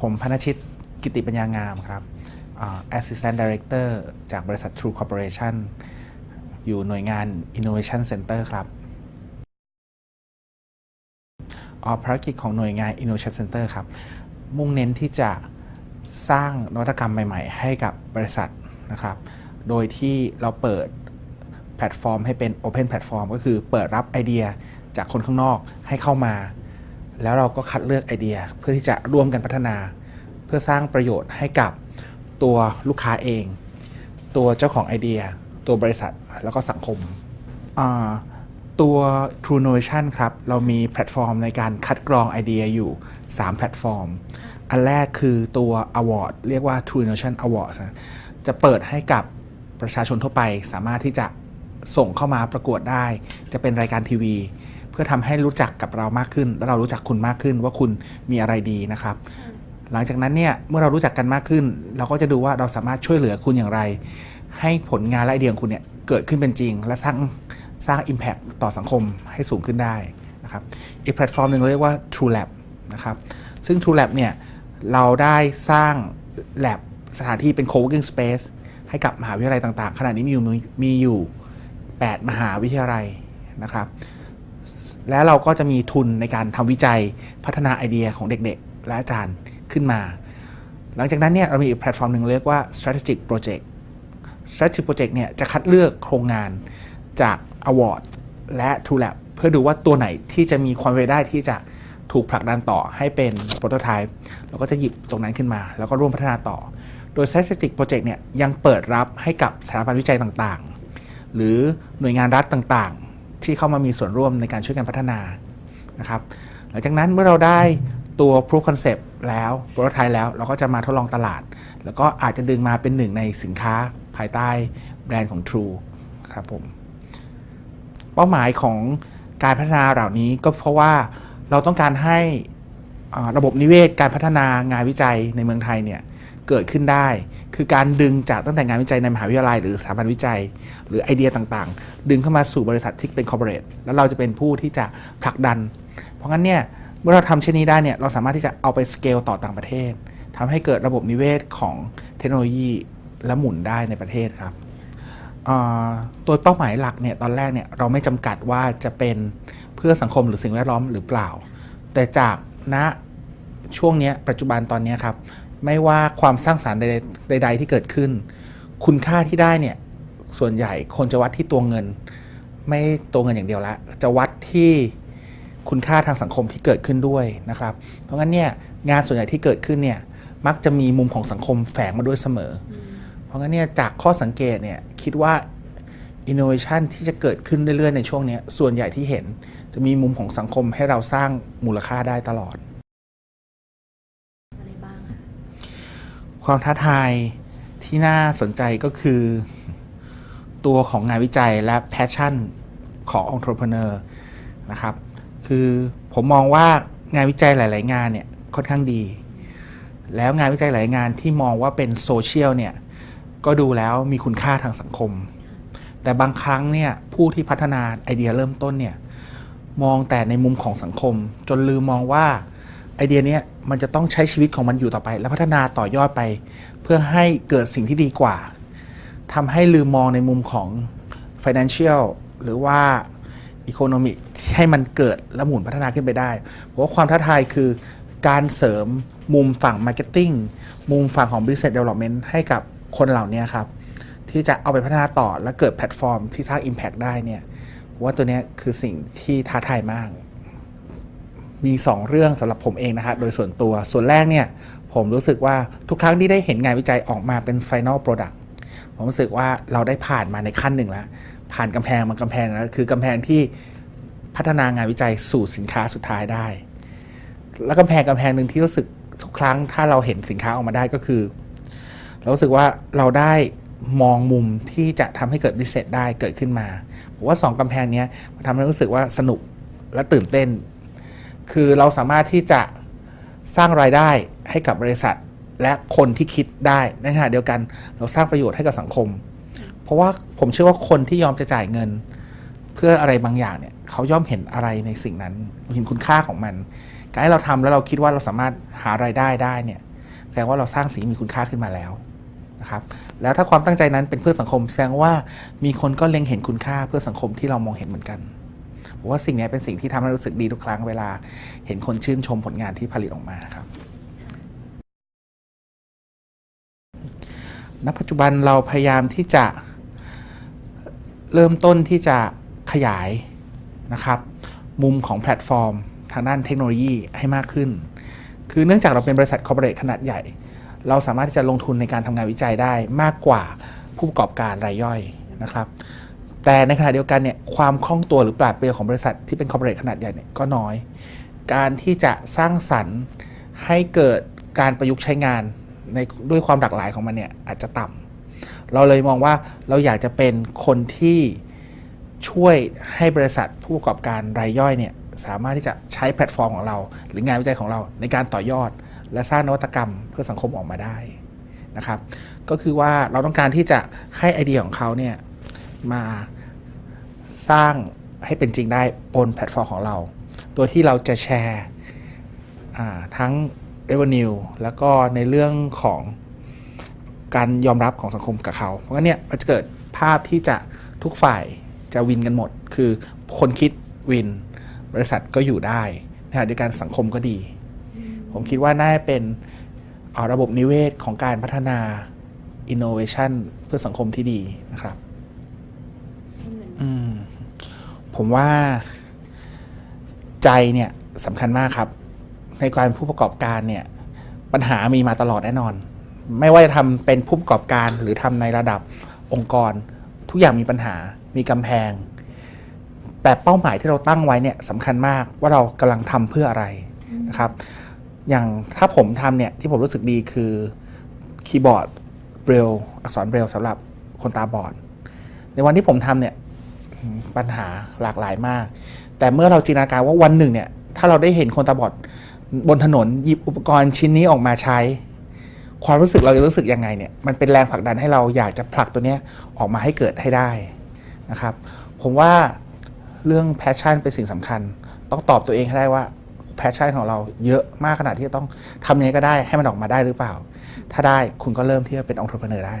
ผมพนชิตกิติปัญญางามครับอ่า Assistant Director จากบริษัท True Corporation อยู่หน่วยงาน Innovation Center ครับอ่าภารกิจของหน่วยงาน Innovation Center ครับ มุ่งเน้นที่จะสร้างนวัตกรรมใหม่ ๆ ให้กับบริษัทนะครับ โดยที่เราเปิดแพลตฟอร์มให้เป็น Open Platform ก็คือเปิดรับไอเดียจากคนข้างนอกให้เข้ามา แล้วเราก็คัดเลือกไอเดียเพื่อที่จะร่วมกันพัฒนา เพื่อสร้างประโยชน์ให้กับตัวลูกค้าเอง ตัวเจ้าของไอเดีย ตัวบริษัทแล้วก็สังคม ตัว True Notion ครับ เรามีแพลตฟอร์มในการคัดกรองไอเดียอยู่ 3 แพลตฟอร์ม อันแรกคือตัว Award เรียกว่า True Notion Award นะจะเปิดให้กับประชาชนทั่วไปสามารถที่จะส่งเข้ามาประกวดได้ จะเป็นรายการทีวี พื่อทำให้รู้จักกับเรามากขึ้น และเรารู้จักคุณมากขึ้นว่าคุณมีอะไรดีนะครับ หลังจากนั้นเนี่ยเมื่อเรารู้จักกันมากขึ้น เราก็จะดูว่าเราสามารถช่วยเหลือคุณอย่างไร ให้ผลงานและไอเดียของคุณเนี่ยเกิดขึ้นเป็นจริง และสร้างสร้าง Impact ต่อสังคมให้สูงขึ้นได้นะครับอีกแพลตฟอร์มหนึ่งเราเรียกว่า True Lab นะครับซึ่ง True Lab เนี่ยเราได้สร้าง Lab สถานที่เป็น Co-working Space ให้กับมหาวิทยาลัยต่างๆ ขณะนี้มีอยู่มีอยู่ 8 มหาวิทยาลัยนะครับ และเราก็จะมีทุนในการทำวิจัยพัฒนาไอเดียของเด็กๆ และอาจารย์ขึ้นมา หลังจากนั้นเนี่ยเรามีอีกแพลตฟอร์มหนึ่งเรียกว่า strategic project strategic project เนี่ยจะคัดเลือกโครงงานจาก award และ True Lab เพื่อดูว่าตัวไหนที่จะมีความเป็นได้ที่จะถูกผลักดันต่อให้เป็น prototype เราก็จะหยิบตรงนั้นขึ้นมา แล้วก็ร่วมพัฒนาต่อ โดย strategic project เนี่ยยังเปิดรับให้กับสถาบันวิจัยต่างๆ หรือหน่วยงานรัฐต่างๆ ที่เข้ามามีส่วนร่วมในการช่วยกันพัฒนานะครับหลังจากนั้นเมื่อเราได้ตัว proof concept แล้ว prototype แล้วเราก็จะมาทดลองตลาด แล้วก็อาจจะดึงมาเป็นหนึ่งในสินค้าภายใต้แบรนด์ของ True ครับผมเป้าหมายของการพัฒนาเหล่านี้ก็เพราะว่าเราต้องการให้ระบบนิเวศการพัฒนางานวิจัยในเมืองไทยเนี่ย เกิดขึ้นได้ คือการดึงจากตั้งแต่งานวิจัยในมหาวิทยาลัย หรือสถาบันวิจัย หรือไอเดียต่างๆ ดึงเข้ามาสู่บริษัทที่เป็นคอร์ปอเรทแล้วเราจะเป็นผู้ที่จะผลักดัน เพราะงั้นเนี่ยเมื่อเราทำเช่นนี้ได้เนี่ยเราสามารถที่จะเอาไปสเกลต่อต่างประเทศทำให้เกิดระบบนิเวศของเทคโนโลยีและหมุนได้ในประเทศครับตัวเป้าหมายหลักเนี่ยตอนแรกเนี่ยเราไม่จำกัดว่าจะเป็นเพื่อสังคมหรือสิ่งแวดล้อมหรือเปล่า แต่จากณช่วงนี้ปัจจุบันตอนนี้ครับ ไม่ว่าความสร้างสารรค์ใด ๆ ที่เกิดขึ้น คุณค่าที่ได้เนี่ยส่วนใหญ่คนจะวัดที่ตัวเงิน ไม่ตัวเงินอย่างเดียวละจะวัดที่คุณค่าทางสังคมที่เกิดขึ้นด้วยนะครับ เพราะงั้นเนี่ยงานส่วนใหญ่ที่เกิดขึ้นเนี่ยมักจะมีมุมของสังคมแฝงมาด้วยเสมอ เพราะงั้นเนี่ยจากข้อสังเกตเนี่ยคิดว่า innovation ที่จะเกิดขึ้นเรื่อยๆในช่วงนี้ส่วนใหญ่ที่เห็นจะมีมุมของสังคมให้เราสร้างมูลค่าได้ตลอด อะไรบ้างคะ ความท้าทายที่น่าสนใจก็คือ ตัวของงานวิจัยและ passion ของ entrepreneur นะครับ คือผมมองว่างานวิจัยหลาย ๆ งานเนี่ยค่อนข้างดี แล้วงานวิจัยหลายงานที่มองว่าเป็นโซเชียลเนี่ยก็ดูแล้วมีคุณค่าทางสังคม แต่บางครั้งเนี่ยผู้ที่พัฒนาไอเดียเริ่มต้นเนี่ยมองแต่ในมุมของสังคม จนลืมมองว่า ไอเดียเนี้ยมันจะต้องใช้ชีวิตของมันอยู่ต่อไป และพัฒนาต่อยอดไป เพื่อให้เกิดสิ่งที่ดีกว่าทำให้ลืมมองในมุมของ financial หรือว่า economic ที่ให้มันเกิดและหมุนพัฒนาขึ้นไปได้เพราะว่าความท้าทายคือการเสริมมุมฝั่ง marketing มุมฝั่งของ business development ให้กับคนเหล่านี้ครับ ที่จะเอาไปพัฒนาต่อและเกิดแพลตฟอร์มที่สร้าง Impact ได้เนี่ยผมว่าตัวเนี้ยคือสิ่งที่ท้าทายมาก มี 2 เรื่องสำหรับผมเองนะฮะโดยส่วนตัวส่วนแรกเนี่ยผมรู้สึกว่าทุกครั้งที่ได้เห็นงานวิจัยออกมาเป็น Final Product ผมรู้สึกว่าเราได้ผ่านมาในขั้นหนึ่งแล้ว ผ่านกำแพงมันกำแพงแล้วคือกำแพงที่พัฒนางานวิจัยสู่สินค้าสุดท้ายได้ แล้วกำแพงกำแพงหนึ่งที่รู้สึกทุกครั้งถ้าเราเห็นสินค้าออกมาได้ก็คือ เรารู้สึกว่าเราได้มองมุมที่จะทำให้เกิดบิสเซสได้เกิดขึ้นมาผมว่าสองกำแพงนี้มันทำให้รู้สึกว่าสนุกและตื่นเต้น คือเราสามารถที่จะสร้างรายได้ให้กับบริษัท และคนที่คิดได้ในขณะเดียวกันเราสร้างประโยชน์ให้กับสังคม เพราะว่าผมเชื่อว่าคนที่ยอมจะจ่ายเงิน เพื่ออะไรบางอย่างเนี่ยเขาย่อมเห็นอะไรในสิ่งนั้นเห็นคุณค่าของมัน การที่เราทำแล้วเราคิดว่าเราสามารถหารายได้ได้เนี่ยแสดงว่าเราสร้างสิ่งมีคุณค่าขึ้นมาแล้วนะครับแล้วถ้าความตั้งใจนั้นเป็นเพื่อสังคม แสดงว่ามีคนก็เล็งเห็นคุณค่าเพื่อสังคมที่เรามองเห็นเหมือนกัน ว่าสิ่งนี้เป็นสิ่งที่ทำให้รู้สึกดีทุกครั้งเวลา เห็นคนชื่นชมผลงานที่ผลิตออกมาครับณปัจจุบันเราพยายามที่จะเริ่มต้นที่จะขยายนะครับมุมของแพลตฟอร์ม ทางด้านเทคโนโลยีให้มากขึ้น คือเนื่องจากเราเป็นบริษัทคอร์ปอเรทขนาดใหญ่ เราสามารถที่จะลงทุนในการทำงานวิจัยได้มากกว่าผู้ประกอบการรายย่อยนะครับ แต่ในขณะเดียวกันเนี่ยความคล่องตัวหรือปราดเปรียวของบริษัทที่เป็นคอร์ปอเรทขนาดใหญ่เนี่ยก็น้อย การที่จะสร้างสรรค์ให้เกิดการประยุกต์ใช้งานในด้วยความหลากหลายของมันเนี่ยอาจจะต่ำเราเลยมองว่าเราอยากจะเป็นคนที่ช่วยให้บริษัทผู้ประกอบการรายย่อยเนี่ยสามารถที่จะใช้แพลตฟอร์มของเรา หรืองานวิจัยของเราในการต่อยอด และสร้างนวัตกรรมเพื่อสังคมออกมาได้นะครับ ก็คือว่าเราต้องการที่จะให้ไอเดียของเขาเนี่ยมา สร้างให้เป็นจริงได้บนแพลตฟอร์มของเรา ตัวที่เราจะแชร์ทั้ง revenue แล้วก็ในเรื่องของการยอมรับของสังคมกับเขา เพราะงั้นเนี่ยมันจะเกิดภาพที่จะทุกฝ่ายจะวินกันหมด คือคนคิดวิน บริษัทก็อยู่ได้นะฮะด้วยการสังคมก็ดี ผมคิดว่าน่าจะเป็นระบบนิเวศของการพัฒนา innovation เพื่อสังคมที่ดีนะครับ อืมผมว่าใจเนี่ยสำคัญมากครับ ในการผู้ประกอบการเนี่ย ปัญหามีมาตลอดแน่นอน ไม่ว่าจะทำเป็นผู้ประกอบการหรือทำในระดับองค์กร ทุกอย่างมีปัญหามีกำแพง แต่เป้าหมายที่เราตั้งไว้เนี่ยสำคัญมากว่าเรากำลังทำเพื่ออะไรนะครับ อย่างถ้าผมทำเนี่ยที่ผมรู้สึกดีคือคีย์บอร์ดเบรลอักษรเบรลสำหรับคนตาบอด ในวันที่ผมทำเนี่ย ปัญหาหลากหลายมาก แต่เมื่อเราจินตนาการว่าวันหนึ่งเนี่ย ถ้าเราได้เห็นคนตาบอดบนถนนหยิบอุปกรณ์ชิ้นนี้ออกมาใช้ ความรู้สึกเราจะรู้สึกยังไงเนี่ย มันเป็นแรงผลักดันให้เราอยากจะผลักตัวเนี้ยออกมาให้เกิดให้ได้นะครับ ผมว่าเรื่องแพชชั่นเป็นสิ่งสำคัญ ต้องตอบตัวเองให้ได้ว่าแพชชั่นของเราเยอะมากขนาดที่จะต้องทำยังไงก็ได้ให้มันออกมาได้หรือเปล่า ถ้าได้คุณก็เริ่มที่จะเป็นองค์ประกอบได้